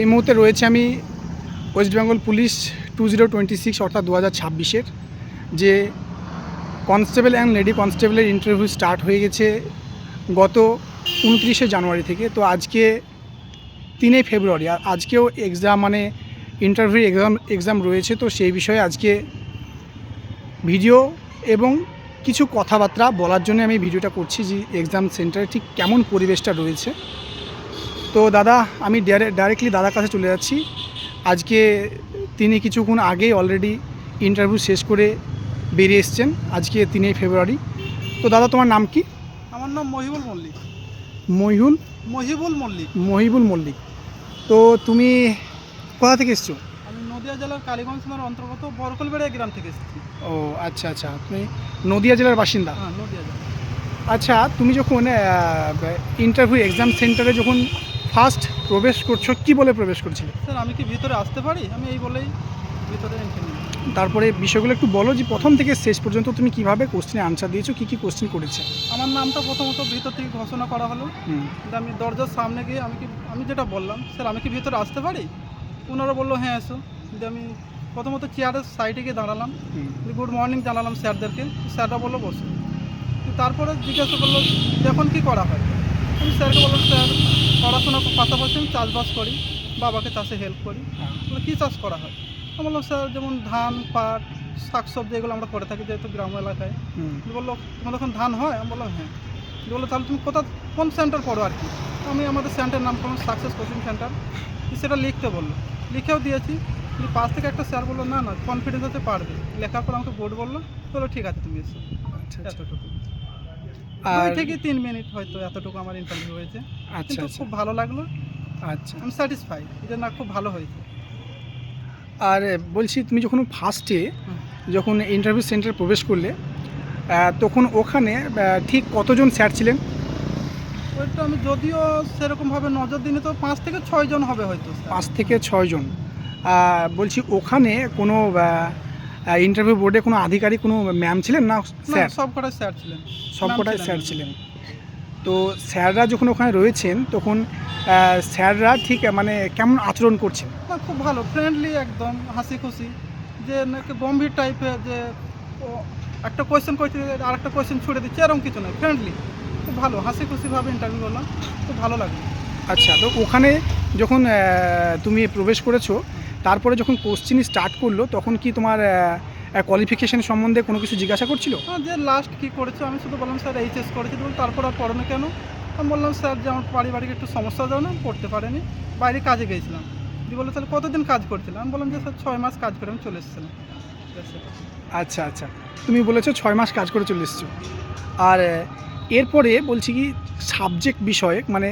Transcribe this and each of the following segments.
এই মুহূর্তে রয়েছে আমি West Bengal police two zero twenty six অর্থাৎ দু হাজার ছাব্বিশের, যে কনস্টেবল অ্যান্ড লেডি কনস্টেবলের ইন্টারভিউ স্টার্ট হয়ে গেছে গত উনত্রিশে জানুয়ারি থেকে। তো আজকে তিনে ফেব্রুয়ারি, আর আজকেও এক্সাম মানে ইন্টারভিউ এক্সাম এক্সাম রয়েছে। তো সেই বিষয়ে আজকে ভিডিও এবং কিছু কথাবার্তা বলার জন্য আমি ভিডিওটা করছি যে এক্সাম সেন্টারে ঠিক কেমন পরিবেশটা রয়েছে। তো দাদা আমি ডাইরেক্টলি দাদার কাছে চলে যাচ্ছি। আজকে তিনি কিছুক্ষণ আগেই অলরেডি ইন্টারভিউ শেষ করে বেরিয়ে এসছেন। আজকে তিনই ফেব্রুয়ারি তো দাদা তোমার নাম কি? আমার নাম মহিবুল মল্লিক। মহিউল মহিবুল মল্লিক। মহিবুল মল্লিক। তো তুমি কোথা থেকে এসছো? আমি নদিয়া জেলার কালীগঞ্জ থানার অন্তর্গত বরকলবেড়িয়া গ্রাম থেকে এসেছি। ও আচ্ছা আচ্ছা। তুমি নদিয়া জেলার বাসিন্দা? হ্যাঁ নদিয়া জেলা আচ্ছা তুমি যখন ইন্টারভিউ এক্সাম সেন্টারে যখন ফার্স্ট প্রবেশ করছ কি বলে প্রবেশ করছিলে? স্যার আমি কি ভিতরে আসতে পারি? আমি এই বলেই ভিতরে তারপরে বিষয়গুলো একটু বলো যে প্রথম থেকে শেষ পর্যন্ত তুমি কীভাবে কোশ্চেনে আনসার দিয়েছ কি কি কোশ্চেন করেছে? আমার নামটা প্রথমত ভিতর থেকে ঘোষণা করা হলো। কিন্তু আমি দরজার সামনে গিয়ে আমি কি আমি যেটা বললাম স্যার আমি কি ভিতরে আসতে পারি? ওনারা বলল হ্যাঁ এসো। কিন্তু আমি প্রথমত চেয়ারের সাইডে গিয়ে দাঁড়ালাম। হুম। গুড মর্নিং জানালাম স্যারদেরকে। স্যাররা বলল বসে। তারপরে জিজ্ঞাসা করল এখন কী করা হয়? আমি স্যারকে বললাম স্যার পড়াশোনার পাশাপাশি আমি চাষবাস করি বাবাকে চাষে হেল্প করি। কী চাষ করা হয়? আমি বললাম স্যার যেমন ধান পাট শাকসবজি এগুলো আমরা করে থাকি যেহেতু গ্রাম এলাকায়। বলল তোমার এখন ধান হয়? আমি বললাম হ্যাঁ। বলল তাহলে তুমি কোথা কোন সেন্টার পড়ো আর কি? আমি আমাদের সেন্টার নাম করলাম সাকসেস কোচিং সেন্টার সেটা লিখতে বলল। লিখেও দিয়েছি। কিন্তু পাশ থেকে একটা স্যার বলল না না কনফিডেন্স হতে পারবে। লেখার পর আমাকে বোর্ড বলল। বলল ঠিক আছে তুমি এসো। আচ্ছা আচ্ছা। এতটুকু দুই থেকে তিন মিনিট হয়তো এতটুকু আমার ইন্টারভিউ হয়েছে। আচ্ছা আচ্ছা। খুব ভালো লাগল। আচ্ছা। আমি স্যাটিসফাই যে না খুব ভালো হয়েছে। আর বলছি তুমি যখন ফার্স্টে যখন ইন্টারভিউ সেন্টারে প্রবেশ করলে তখন ওখানে ঠিক কতজন স্যার ছিলেন? ওইটা আমি যদিও সেরকমভাবে নজর দিইনি তো পাঁচ থেকে ছয় জন হবে হয়তো পাঁচ থেকে ছয়জন। বলছি ওখানে কোনো ইন্টারভিউ বোর্ডে কোনো আধিকারিক কোনো ম্যাম ছিলেন না স্যার সব কটাই স্যার ছিলেন। সবকটাই স্যার ছিলেন। তো স্যাররা যখন ওখানে রয়েছেন তখন স্যাররা ঠিক মানে কেমন আচরণ করছেন? খুব ভালো ফ্রেন্ডলি একদম হাসি খুশি যে নাকি গম্ভীর টাইপের যে একটা কোয়েশ্চেন করতে আর একটা কোয়েশ্চেন ছুড়ে দিচ্ছে এরকম কিছু নয় ফ্রেন্ডলি খুব ভালো হাসি খুশিভাবে ইন্টারভিউ করলাম খুব ভালো লাগল। আচ্ছা তো ওখানে যখন তুমি প্রবেশ করেছ তারপরে যখন কোশ্চিন স্টার্ট করল তখন কি তোমার কোয়ালিফিকেশন সম্বন্ধে কোনো কিছু জিজ্ঞাসা করছিল? হ্যাঁ যে লাস্ট কী করেছ আমি শুধু বললাম স্যার এইচএস করেছি। বলে তারপর আর পড়ো না কেন আমি বললাম স্যার যে আমার পারিবারিক একটু সমস্যা যাও না পড়তে পারেনি। বাইরে কাজে গিয়েছিলাম। দিয়ে বলল তাহলে কতদিন কাজ করছিলাম আমি বললাম যে স্যার ছয় মাস কাজ করে আমি চলে এসেছিলাম। আচ্ছা আচ্ছা। তুমি বলেছ ছয় মাস কাজ করে চলে এসছো। আর এরপরে বলছি কি সাবজেক্ট বিষয়ে মানে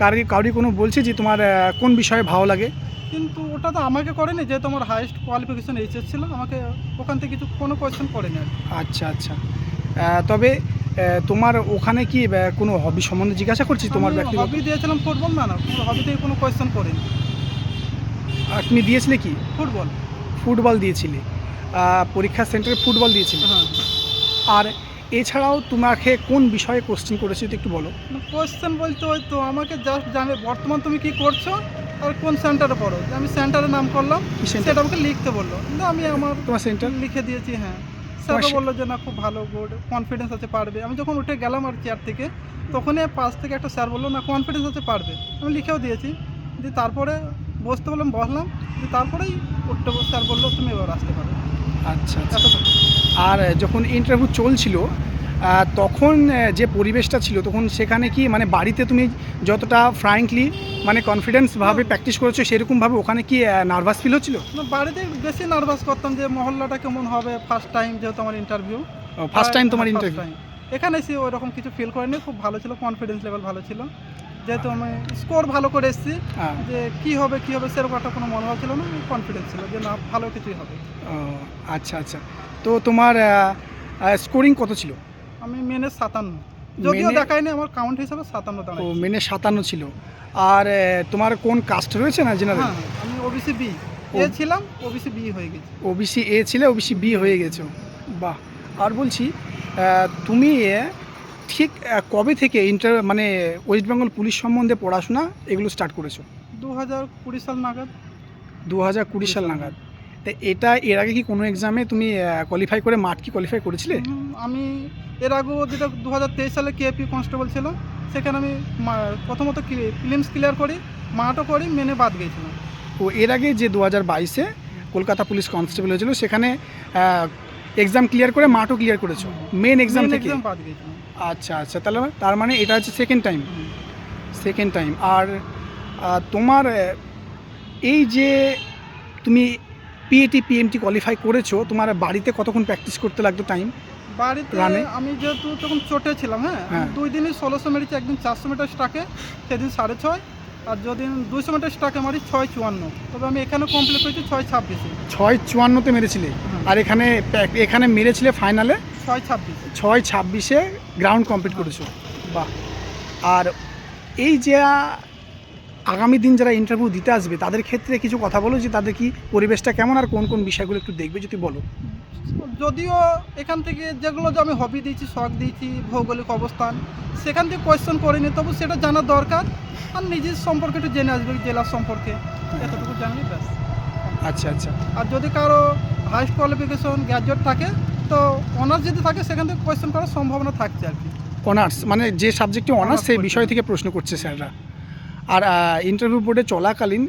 কারি কারি কোনো বলছে যে তোমার কোন বিষয়ে ভালো লাগে? কিন্তু ওটা তো আমাকে করেনি যেহেতু আমার হাইস্ট কোয়ালিফিকেশন এইচএস ছিল আমাকে ওখান থেকে কিছু কোনো কোয়েশ্চেন করেনি আর কি। আচ্ছা আচ্ছা। আহ, তবে আহ, তোমার ওখানে কি আহ, কোনো হবি সম্বন্ধে জিজ্ঞাসা করছি তোমার আমি ব্যক্তিগত? হবি দিয়েছিলাম ফুটবল না না কোনো হবি থেকে কোনো কোয়েশ্চেন করেনি। আর তুমি দিয়েছিলে কি? ফুটবল ফুটবল দিয়েছিলে। আহ, পরীক্ষা সেন্টারে ফুটবল দিয়েছিলে। হ্যাঁ। আর এছাড়াও তোমাকে কোন বিষয়ে কোশ্চেন করেছে যদি একটু বলো? কোয়েশ্চেন বলতে ওই তো আমাকে জাস্ট জানে বর্তমান তুমি কি করছ? আর কোন সেন্টারে পড়ো? যে আমি সেন্টারের নাম করলাম সেটা আমাকে লিখতে বলল। কিন্তু আমি আমার তোমার সেন্টার লিখে দিয়েছি হ্যাঁ। স্যারও বলল যে না খুব ভালো গুড কনফিডেন্স আছে পারবে। আমি যখন উঠে গেলাম আর চেয়ার থেকে তখনই পাশ থেকে একটা স্যার বলল না কনফিডেন্স আছে পারবে। আমি লিখেও দিয়েছি। দিয়ে তারপরে বসতে বললাম বসলাম। দিয়ে তারপরেই উঠতে স্যার বলল তুমি এবার আসতে পারো। আচ্ছা আচ্ছা। আর যখন ইন্টারভিউ চলছিল তখন যে পরিবেশটা ছিল তখন সেখানে কি মানে বাড়িতে তুমি যতটা ফ্র্যাঙ্কলি মানে কনফিডেন্সভাবে প্র্যাকটিস করেছ সেরকমভাবে ওখানে কি নার্ভাস ফিল হচ্ছিল? না, বাড়িতে বেশি নার্ভাস করতাম যে মহল্লাটা কেমন হবে ফার্স্ট টাইম যেহেতু আমার ইন্টারভিউ ফার্স্ট টাইম তোমার হ্যাঁ, ইন্টারভিউ time। এখানে এসে ওরকম কিছু ফিল করিনি খুব ভালো ছিল কনফিডেন্স লেভেল ভালো ছিল। যেহেতু আমি স্কোর ভালো করে এসেছি হ্যাঁ যে কি হবে কি হবে সেরকম একটা কোনো মনোভাব ছিল না কনফিডেন্স ছিল যে না ভালো কিছুই হবে। ও, আচ্ছা আচ্ছা। তো তোমার স্কোরিং কত ছিল? আমি মেনে সাতান্ন। যদিও দেখায়নি আমার কাউন্ট হিসাবে সাতান্ন ও মেনে সাতান্ন ছিল। আর তোমার কোন কাস্ট রয়েছে না জেনারেল হ্যাঁ আমি ওবিসি বি এ ছিলাম ওবিসি বি হয়ে গেছি। ওবিসি এ ছিলে ওবিসি বি হয়ে গেছো। বাহ। আর বলছি তুমি ঠিক কবে থেকে ইন্টার মানে ওয়েস্ট বেঙ্গল পুলিশ সম্বন্ধে পড়াশোনা এগুলো স্টার্ট করেছ? দু হাজার কুড়ি সাল নাগাদ। দু হাজার কুড়ি সাল নাগাদ। তা এটা এর আগে কি কোনো এক্সামে তুমি কোয়ালিফাই করে মাঠ কি কোয়ালিফাই করেছিলে? আমি এর আগেও যেটা দু হাজার তেইশ সালে কেপি কনস্টেবল ছিল সেখানে আমি প্রথমত ফিলিমস ক্লিয়ার করি মাঠও করি মেনে বাদ গিয়েছিলাম। ও এর আগে যে দু হাজার বাইশে কলকাতা পুলিশ কনস্টেবল হয়েছিল সেখানে এক্সাম ক্লিয়ার করে মাঠও ক্লিয়ার করেছ মেন এক্সাম থেকে? exam বাদ গিয়েছিলাম। আচ্ছা আচ্ছা তাহলে তার মানে এটা হচ্ছে সেকেন্ড টাইম সেকেন্ড টাইম আর তোমার এই যে তুমি পিএটি পিএমটি কোয়ালিফাই করেছ তোমার বাড়িতে কতক্ষণ প্র্যাকটিস করতে লাগতো টাইম বাড়িতে আমি যেহেতু তখন চোটে ছিলাম হ্যাঁ? হ্যাঁ। দুই দিনই ষোলোশো মেরেছি একদিন চারশো মিটার স্টাকে সেদিন সাড়ে ছয় আর যেদিন দুইশো মিটার স্টাকে মারি ছয় চুয়ান্ন। তবে আমি এখানে কমপ্লিট করেছি ছয় ছাব্বিশে। ছয় চুয়ান্নতে মেরেছিলে? আর এখানে এখানে মেরেছিলে ফাইনালে ছয় ছাব্বিশ। ছয় ছাব্বিশে গ্রাউন্ড কমপ্লিট করেছ। বাহ। আর এই যে আগামী দিন যারা ইন্টারভিউ দিতে আসবে তাদের ক্ষেত্রে কিছু কথা বলো যে তাদের কি পরিবেশটা কেমন আর কোন কোন বিষয়গুলো একটু দেখবে যদি বলো। যদিও এখান থেকে যেগুলো যে আমি হবি দিয়েছি শখ দিয়েছি ভৌগোলিক অবস্থান সেখান থেকে কোয়েশ্চেন করিনি তবু সেটা জানার দরকার আর নিজের সম্পর্কে একটু জেনে আসবে জেলার সম্পর্কে। এতটুকু জানলে ব্যাস। আচ্ছা আচ্ছা। আর যদি কারও হাইস্ট কোয়ালিফিকেশন গ্র্যাজুয়েট থাকে তো অনার্স যদি থাকে সেখান থেকে কোয়েশ্চেন করার সম্ভাবনা থাকছে আর কি। অনার্স মানে যে সাবজেক্টে অনার্স সেই বিষয় থেকে প্রশ্ন করছে স্যাররা। আর ইন্টারভিউ বোর্ডে চলাকালীন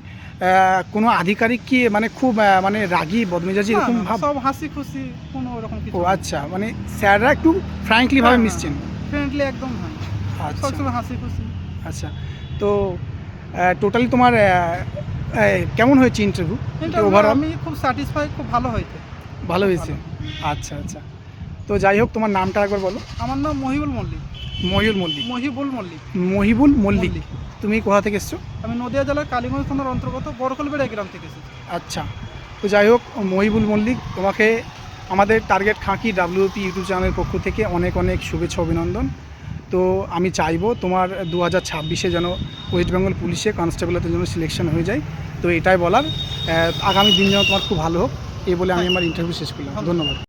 কোনো আধিকারিক কি মানে খুব মানে রাগী বদমেজাজি এরকম ভাব সব হাসি খুশি কোনো ওরকম কিছু ও আচ্ছা মানে স্যাররা একটু ফ্র্যাঙ্কলি ভাবে মিশছেন? ফ্রেন্ডলি একদম হয় আচ্ছা। সবসময় হাসি খুশি আচ্ছা তো টোটালি তোমার কেমন হয়েছে ইন্টারভিউ ওভারঅল আমি খুব স্যাটিসফাই খুব ভালো হয়েছে। ভালো হয়েছে? আচ্ছা আচ্ছা। তো যাই হোক তোমার নামটা একবার বলো। আমার নাম মহিবুল মল্লিক। মহিউল মল্লিক। মহিবুল মল্লিক। মহিবুল মল্লিক। তুমি কোথা থেকে এসছো? আমি নদিয়া জেলার কালীগঞ্জ থানার অন্তর্গত বরকলবেড়া গ্রাম থেকে এসেছি। আচ্ছা তো যাই হোক মহিবুল মল্লিক তোমাকে আমাদের টার্গেট খাঁকি ডাব্লিউপি ইউটিউব চ্যানেলের পক্ষ থেকে অনেক অনেক শুভেচ্ছা অভিনন্দন। তো আমি চাইব তোমার দু হাজার ছাব্বিশে যেন ওয়েস্ট বেঙ্গল পুলিশে কনস্টেবলের জন্য সিলেকশন হয়ে যায়। তো এটাই বলার আগামী দিন যেন তোমার খুব ভালো হোক এই বলে আমি আমার ইন্টারভিউ শেষ করলাম। ধন্যবাদ।